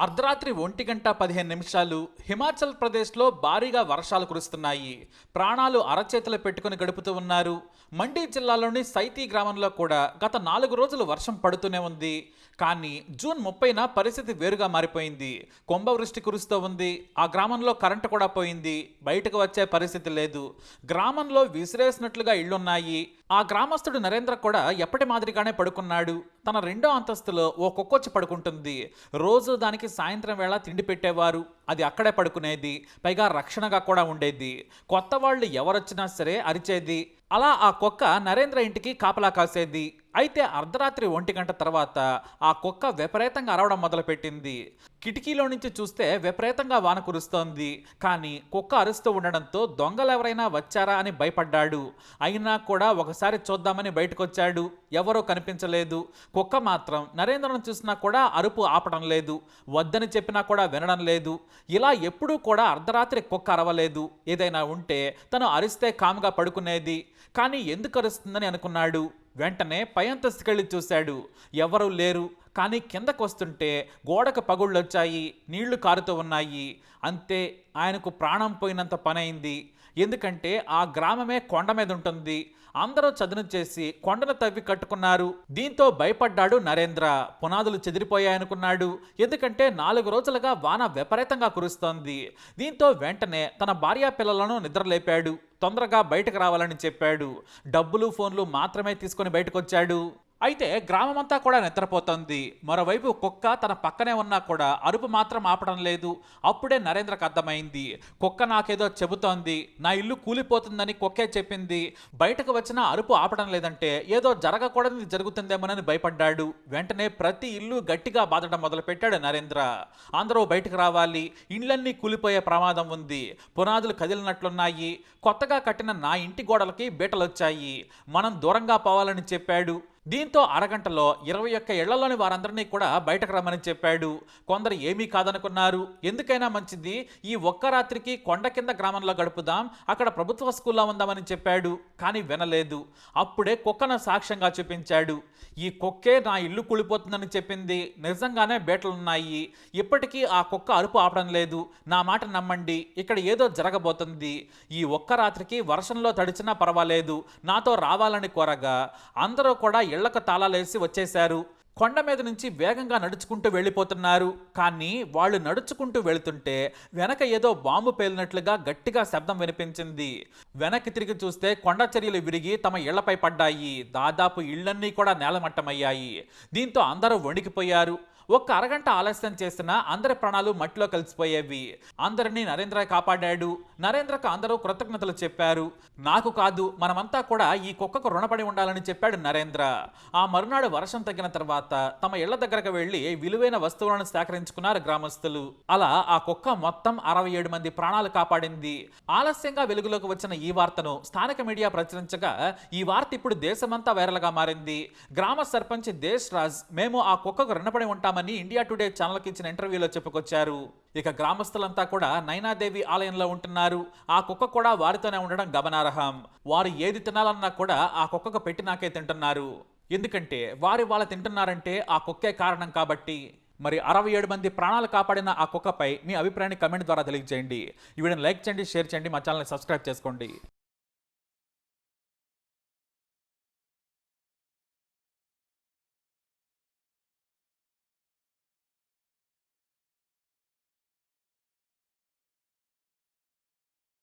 అర్ధరాత్రి ఒంటి గంట పదిహేను నిమిషాలు హిమాచల్ ప్రదేశ్లో భారీగా వర్షాలు కురుస్తున్నాయి. ప్రాణాలు అరచేతులు పెట్టుకుని గడుపుతూ ఉన్నారు. మండీ జిల్లాలోని సైతీ గ్రామంలో కూడా గత నాలుగు రోజులు వర్షం పడుతూనే ఉంది. కానీ జూన్ ముప్పైన పరిస్థితి వేరుగా మారిపోయింది. కుంభవృష్టి కురుస్తూ ఉంది. ఆ గ్రామంలో కరెంటు కూడా పోయింది. బయటకు వచ్చే పరిస్థితి లేదు. గ్రామంలో విసిరేసినట్లుగా ఇళ్ళున్నాయి ఆ గ్రామస్తుడు నరేంద్ర కూడా ఎప్పటి మాదిరిగానే పడుకున్నాడు. తన రెండో అంతస్తులో ఓ కుక్కొచ్చి పడుకుంటుంది. రోజు దానికి సాయంత్రం వేళ తిండి పెట్టేవారు. అది అక్కడే పడుకునేది. పైగా రక్షణగా కూడా ఉండేది. కొత్త వాళ్ళు ఎవరొచ్చినా సరే అరిచేది. అలా ఆ కుక్క నరేంద్ర ఇంటికి కాపలా కాసేది. అయితే అర్ధరాత్రి ఒంటి గంట తర్వాత ఆ కుక్క విపరీతంగా అరవడం మొదలుపెట్టింది. కిటికీలో నుంచి చూస్తే విపరీతంగా వాన కురుస్తోంది. కానీ కుక్క అరుస్తూ ఉండడంతో దొంగలు ఎవరైనా వచ్చారా అని భయపడ్డాడు. అయినా కూడా ఒకసారి చూద్దామని బయటకొచ్చాడు. ఎవరో కనిపించలేదు. కుక్క మాత్రం నరేంద్రను చూసినా కూడా అరుపు ఆపడం లేదు. వద్దని చెప్పినా కూడా వినడం లేదు. ఇలా ఎప్పుడూ కూడా అర్ధరాత్రి కుక్క అరవలేదు. ఏదైనా ఉంటే తను అరిస్తే కాముగా పడుకునేది. కానీ ఎందుకు అరుస్తుందని అనుకున్నాడు. వెంటనే పైంతస్తుకెళ్ళి చూశాడు. ఎవరూ లేరు. కానీ కిందకు వస్తుంటే గోడకు పగుళ్ళొచ్చాయి. నీళ్ళు కారుతూ ఉన్నాయి. అంతే ఆయనకు ప్రాణం పోయినంత పనైంది. ఎందుకంటే ఆ గ్రామమే కొండ మీద ఉంటుంది. అందరూ చదును చేసి కొండను తవ్వి కట్టుకున్నారు. దీంతో భయపడ్డాడు నరేంద్ర. పునాదులు చెదిరిపోయాయనుకున్నాడు ఎందుకంటే నాలుగు రోజులుగా వాన విపరీతంగా కురుస్తోంది. దీంతో వెంటనే తన భార్యా పిల్లలను నిద్రలేపాడు. తొందరగా బయటకు రావాలని చెప్పాడు. డబ్బులు ఫోన్లు మాత్రమే తీసుకొని బయటకొచ్చాడు. అయితే గ్రామమంతా కూడా నిద్రపోతోంది. మరోవైపు కుక్క తన పక్కనే ఉన్నా కూడా అరుపు మాత్రం ఆపడం లేదు. అప్పుడే నరేంద్రకు అర్థమైంది. కుక్క నాకేదో చెబుతోంది. నా ఇల్లు కూలిపోతుందని కుక్కే చెప్పింది. బయటకు వచ్చిన అరుపు ఆపడం లేదంటే ఏదో జరగకూడదని జరుగుతుందేమోనని భయపడ్డాడు. వెంటనే ప్రతి ఇల్లు గట్టిగా బాధడం మొదలుపెట్టాడు నరేంద్ర. అందరూ బయటకు రావాలి. ఇండ్లన్నీ కూలిపోయే ప్రమాదం ఉంది. పునాదులు కదిలినట్లున్నాయి. కొత్తగా కట్టిన నా ఇంటి గోడలకి బీటలొచ్చాయి. మనం దూరంగా పోవాలని చెప్పాడు. దీంతో అరగంటలో ఇరవై ఒక్క ఇళ్ళలోని వారందరినీ కూడా బయటకు రమ్మని చెప్పాడు. కొందరు ఏమీ కాదనుకున్నారు. ఎందుకైనా మంచిది ఈ ఒక్క రాత్రికి కొండ కింద గ్రామంలో గడుపుదాం అక్కడ ప్రభుత్వ స్కూల్లో ఉందామని చెప్పాడు. కానీ వినలేదు. అప్పుడే కుక్కను సాక్ష్యంగా చూపించాడు. ఈ కుక్కే నా ఇల్లు కూలిపోతుందని చెప్పింది. నిజంగానే బేటలున్నాయి. ఇప్పటికీ ఆ కుక్క అరుపు ఆపడం లేదు. నా మాట నమ్మండి. ఇక్కడ ఏదో జరగబోతుంది. ఈ ఒక్క రాత్రికి వర్షంలో తడిచినా పర్వాలేదు. నాతో రావాలని కోరగా అందరూ కూడా ఇళ్ళకు తాళాలేసి వచ్చేశారు. కొండ మీద నుంచి వేగంగా నడుచుకుంటూ వెళ్ళిపోతున్నారు. కానీ వాళ్ళు నడుచుకుంటూ వెళుతుంటే వెనక ఏదో బాంబు పేలినట్లుగా గట్టిగా శబ్దం వినిపించింది. వెనక్కి తిరిగి చూస్తే కొండ చర్యలు విరిగి తమ ఇళ్ళపై పడ్డాయి. దాదాపు ఇళ్ళన్నీ కూడా నేలమట్టమయ్యాయి. దీంతో అందరూ వణికిపోయారు. ఒక్క అరగంట ఆలస్యం చేసినా అందరి ప్రాణాలు మట్టిలో కలిసిపోయేవి. అందరినీ నరేంద్ర కాపాడాడు. నరేంద్రకు అందరూ కృతజ్ఞతలు చెప్పారు. నాకు కాదు మనమంతా కూడా ఈ కుక్కకు రుణపడి ఉండాలని చెప్పాడు నరేంద్ర. ఆ మరునాడు వర్షం తగ్గిన తర్వాత తమ ఇళ్ళ దగ్గరకు వెళ్ళి విలువైన వస్తువులను సేకరించుకున్నారు గ్రామస్తులు. అలా ఆ కుక్క మొత్తం అరవై ఏడు మంది ప్రాణాలు కాపాడింది. ఆలస్యంగా వెలుగులోకి వచ్చిన ఈ వార్తను స్థానిక మీడియా ప్రచురించగా ఈ వార్త ఇప్పుడు దేశమంతా వైరల్గా మారింది. గ్రామ సర్పంచ్ దేశ్ రాజ్ మేము ఆ కుక్కకు రుణపడి ఉంటామని ఇండియా టుడే ఛానల్కి ఇచ్చిన ఇంటర్వ్యూలో చెప్పుకొచ్చారు. ఇక గ్రామస్తులంతా కూడా నైనాదేవి ఆలయంలో ఉంటున్నారు. ఆ కుక్క కూడా వారితోనే ఉండడం గమనార్హం. వారు ఏది తినాలన్నా కూడా ఆ కుక్కకు పెట్టి నాకే తింటున్నారు. ఎందుకంటే వారి వాళ్ళ తింటున్నారంటే ఆ కుక్కే కారణం కాబట్టి. మరి అరవై ఏడు మంది ప్రాణాలు కాపాడిన ఆ కుక్కపై మీ అభిప్రాయాన్ని కమెంట్ ద్వారా తెలియజేయండి. ఈ వీడియోని లైక్ చేయండి షేర్ చేయండి మా ఛానల్ని సబ్స్క్రైబ్ చేసుకోండి.